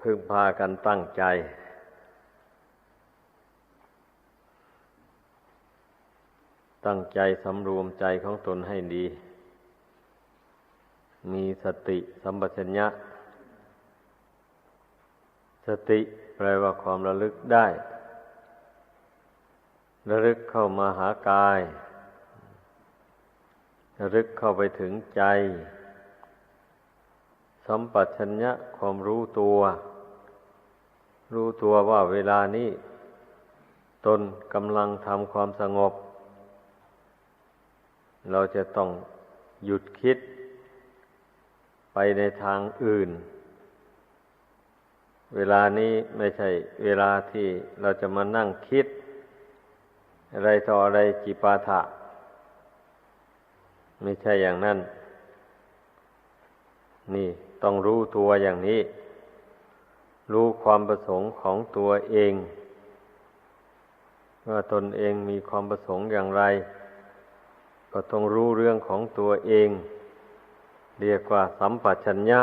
พึงพากันตั้งใจ ตั้งใจสำรวมใจของตนให้ดี มีสติสัมปชัญญะ สติแปลว่าความระลึกได้ ระลึกเข้ามาหากาย ระลึกเข้าไปถึงใจสัมปชัญญะความรู้ตัว รู้ตัวว่าเวลานี้ ตนกำลังทำความสงบ เราจะต้องหยุดคิด ไปในทางอื่น เวลานี้ไม่ใช่เวลาที่เราจะมานั่งคิด อะไรต่ออะไรจิปาถะ ไม่ใช่อย่างนั้น นี่ต้องรู้ตัวอย่างนี้ รู้ความประสงค์ของตัวเอง ว่าตนเองมีความประสงค์อย่างไร ก็ต้องรู้เรื่องของตัวเอง เรียกว่าสัมปชัญญะ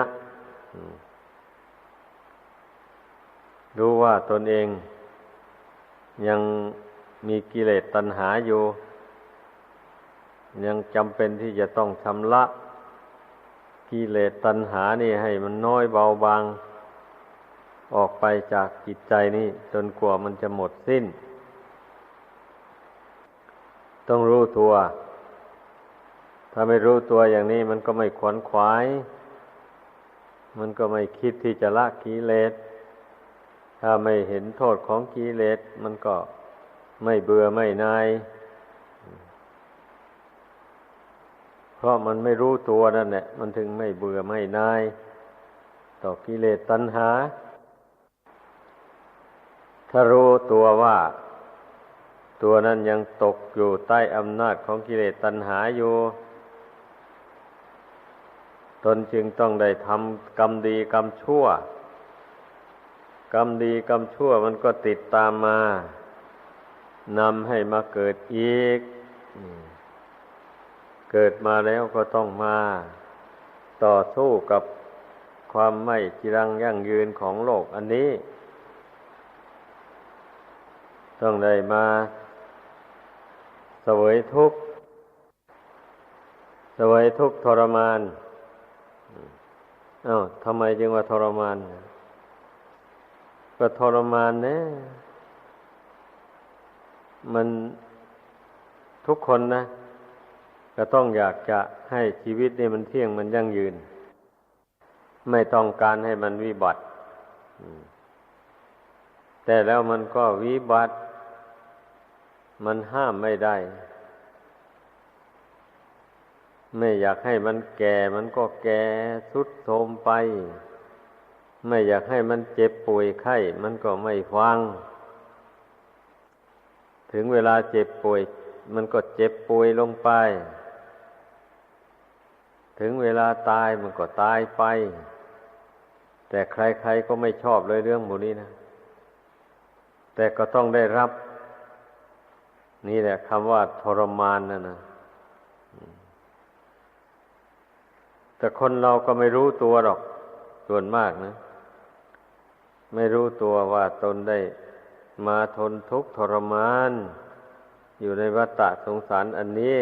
รู้ว่าตนเองยังมีกิเลสตัณหาอยู่ ยังจำเป็นที่จะต้องชำระ กิเลสตัณหานี่ให้มันน้อยเบาบาง ออกไปจากจิตใจนี่จนกว่ามันจะหมดสิ้น ต้องรู้ตัว ถ้าไม่รู้ตัวอย่างนี้มันก็ไม่ขวนขวาย มันก็ไม่คิดที่จะละกิเลส ถ้าไม่เห็นโทษของกิเลส มันก็ไม่เบื่อไม่นาย เพราะมันไม่รู้ตัวนั่นแหละ มันถึงไม่เบื่อไม่นาย ต่อกิเลสตัณหา ถ้ารู้ตัวว่า ตัวนั้นยังตกอยู่ใต้อำนาจของกิเลสตัณหาอยู่ ตนจึงต้องได้ทำกรรมดีกรรมชั่ว กรรมดีกรรมชั่วมันก็ติดตามมานำให้มาเกิดอีก เกิดมาแล้วก็ต้องมา ต่อสู้กับความไม่จีรังยั่งยืนของโลกอันนี้ ต้องได้มาเสวยทุกข์เสวยทุกข์ทรมานอา้าวทำไมจึงว่าทรมาน ก็ทรมานเนี่ยมันทุกคนนะ ก็ต้องอยากจะให้ชีวิตนี่มันเที่ยงมันยั่งยืน ไม่ต้องการให้มันวิบัติ แต่แล้วมันก็วิบัติ มันห้ามไม่ได้ ไม่อยากให้มันแก่มันก็แก่สุดโทมไป ไม่อยากให้มันเจ็บป่วยไข้ มันก็ไม่ฟัง ถึงเวลาเจ็บป่วย มันก็เจ็บป่วยลงไป ถึงเวลาตายมันก็ตายไป แต่ใครๆก็ไม่ชอบเลยเรื่องหมูนี้นะ แต่ก็ต้องได้รับ นี่แหละคำว่าทรมานนะนะแต่คนเราก็ไม่รู้ตัวหรอก ส่วนมากนะ ไม่รู้ตัวว่าตนได้มาทนทุกข์ทรมาน อยู่ในวัฏฏะสงสารอันนี้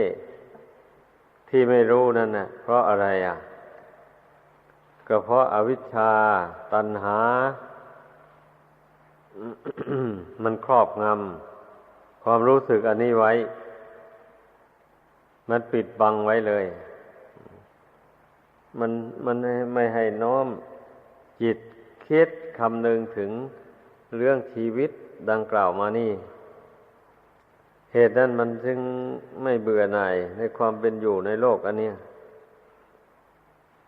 ที่ไม่รู้นั่นนะเพราะอะไรอะ ก็เพราะอาวิชชาตัณหา มันครอบงำ ความรู้สึกอันนี้ไว้ มันปิดบังไว้เลย มันมันไม่ให้น้อมจิตคิดคำนึงถึงเรื่องชีวิตดังกล่าวมานี่ เหตุนั้นมันจึงไม่เบื่อหน่ายในความเป็นอยู่ในโลกอันนี้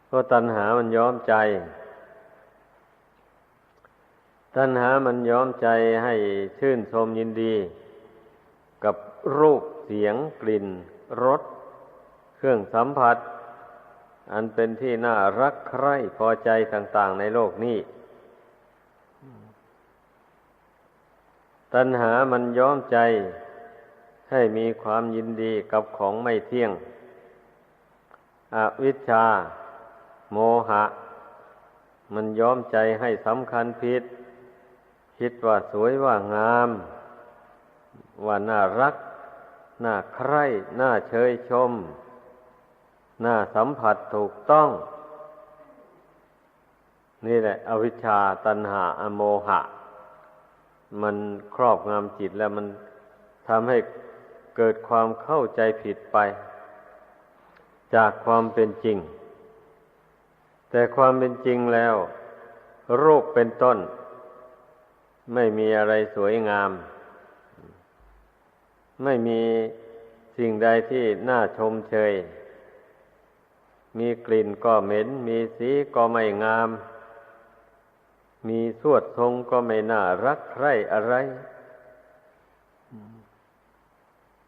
เพราะตัณหามันย้อมใจ ตัณหามันย้อมใจให้ชื่นชมยินดี กับรูปเสียงกลิ่นรสเครื่องสัมผัส อันเป็นที่น่ารักใคร่พอใจต่าง ๆ ในโลกนี้ ตัณหามันย้อมใจให้มีความยินดีกับของไม่เที่ยง อวิชชา โมหะ มันย้อมใจให้สำคัญผิด คิดว่าสวยว่างาม ว่าน่ารัก น่าใคร่ น่าเชยชม น่าสัมผัสถูกต้อง นี่แหละ อวิชชาตันหา อโมหะ มันครอบงำจิตแล้วมันทำให้เกิดความเข้าใจผิดไป จากความเป็นจริง แต่ความเป็นจริงแล้ว รูปเป็นต้น ไม่มีอะไรสวยงาม ไม่มีสิ่งใดที่น่าชมเชย มีกลิ่นก็เหม็น มีสีก็ไม่งาม มีสวดทรงก็ไม่น่ารักใคร่อะไร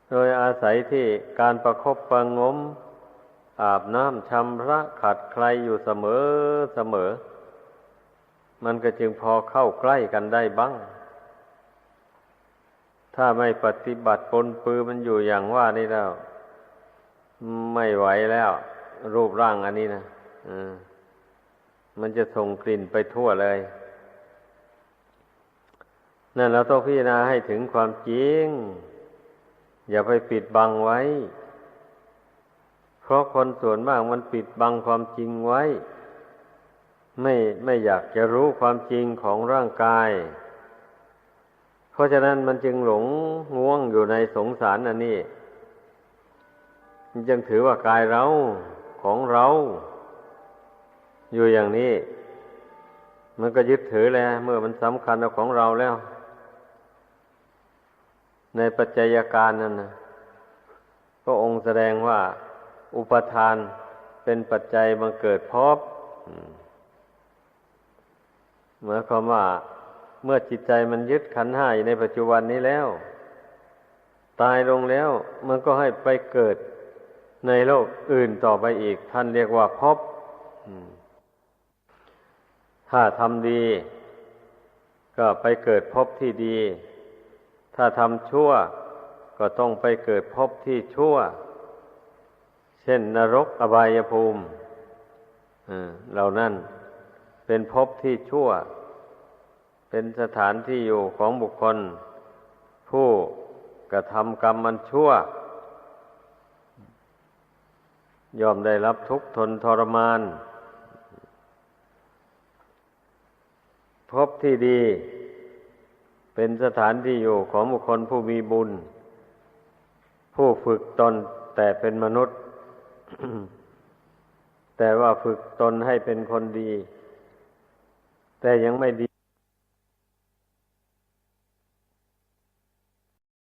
โดยอาศัยที่การประครบประงม อาบน้ำชำระขัดใครอยู่เสมอเสมอ มันก็จึงพอเข้าใกล้กันได้บ้าง ถ้าไม่ปฏิบัติปนปือมันอยู่อย่างว่านี่แล้ว ไม่ไหวแล้ว รูปร่างอันนี้นะมันจะส่งกลิ่นไปทั่วเลยนั่นเราต้องพิจารณาให้ถึงความจริง อย่าไปปิดบังไว้ เพราะคนส่วนมากมันปิดบังความจริงไว้ ไม่ไม่อยากจะรู้ความจริงของร่างกาย ราะฉะนั้นมันจึงหลงง่วงอยู่ในสงสารอันนี้มันจึงถือว่ากายเราของเรา อยู่อย่างนี้ มันก็ยึดถือแล้ว เมื่อมันสำคัญเอาของเราแล้ว ในปัจจัยการนั้นนะพระองค์แสดงว่า อุปทานเป็นปัจจัยบังเกิดพบหมายความว่า เมื่อจิตใจมันยึดขันห้าอยู่ในปัจจุบันนี้แล้ว ตายลงแล้วมันก็ให้ไปเกิดในโลกอื่นต่อไปอีก ท่านเรียกว่าพบถ้าทำดี ก็ไปเกิดพบที่ดี ถ้าทำชั่ว ก็ต้องไปเกิดพบที่ชั่ว เช่นนรกอบายภูมิเหล่านั้นเป็นพบที่ชั่ว เป็นสถานที่อยู่ของบุคคล ผู้กระทำกรรมมันชั่ว ยอมได้รับทุกข์ทนทรมาน พบที่ดี เป็นสถานที่อยู่ของบุคคลผู้มีบุญ ผู้ฝึกตนแต่เป็นมนุษย์ แต่ว่าฝึกตนให้เป็นคนดี แต่ยังไม่ดี